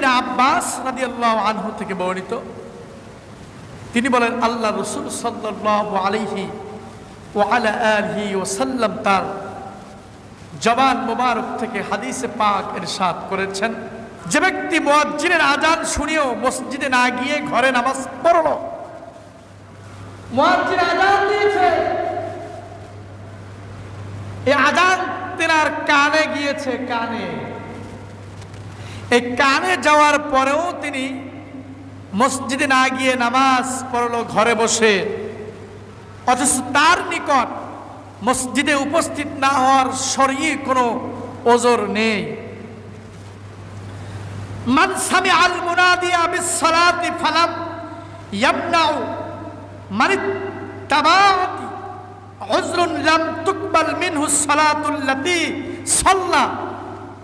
ইবনে আব্বাস রাদিয়াল্লাহু আনহু থেকে বর্ণিত। তিনি বলেন, আল্লাহ রসুল সাল্লাল্লাহু আলাইহি ও আলা আলিহি ও সাল্লাম তার জবান মোবারক থেকে হাদিসে পাক ইরশাদ করেছেন। যে ব্যক্তি মুয়াজ্জিনের আজান শুনিয়েও মসজিদে না গিয়ে ঘরে নামাজ পড়ল, মুয়াজ্জিন আজান দিয়েছে। এই আজান তেনার কানে গিয়েছে, কানে। এই কানে যাওয়ার পরেও তিনি মসজিদে না গিয়ে নামাজ পড়ল ঘরে বসে। অথচ তার নিকট মসজিদে উপস্থিত না হওয়ার সরিয়ে কোনো ওজোর নেই। মান সামি আল মুনাদিয়া বিস সালাতি ফালাম ইয়ামনাউ মান তাবাতি উযরুন লাম তুকবাল মিনহু সালাতুল্লাতি সাল্লা।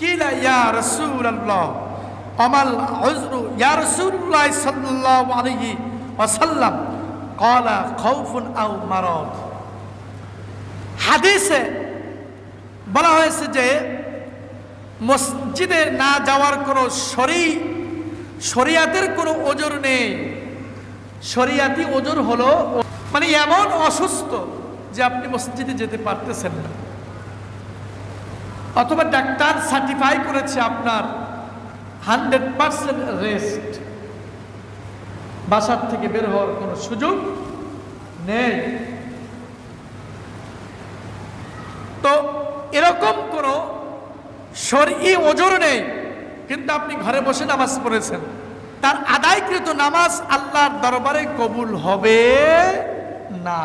কিলা ইয়া রাসূলুল্লাহ? আমাল উযরু, ইয়া রাসূলুল্লাহ সাল্লাল্লাহু আলাইহি ওয়াসাল্লাম, ক্বালা খাউফুন আও মারাদ। হাদিসে বলা হয়েছে যে, মসজিদে না যাওয়ার কোনো শরী, শরিয়াতের কোনো ওজোর নেই। শরিয়াতি ওজোর হলো মানে এমন অসুস্থ যে আপনি মসজিদে যেতে পারতেছেন না। অথবা ডাক্তার সার্টিফাই করেছে আপনার হান্ড্রেড পার্সেন্ট রেস্ট। বাসার থেকে বের হওয়ার কোনো সুযোগ নেই। তো এরকম কোনো শরী ওজোর নেই, কিন্তু আপনি ঘরে বসে নামাজ পড়েছেন। তার আদায়কৃত নামাজ আল্লাহর দরবারে কবুল হবে না।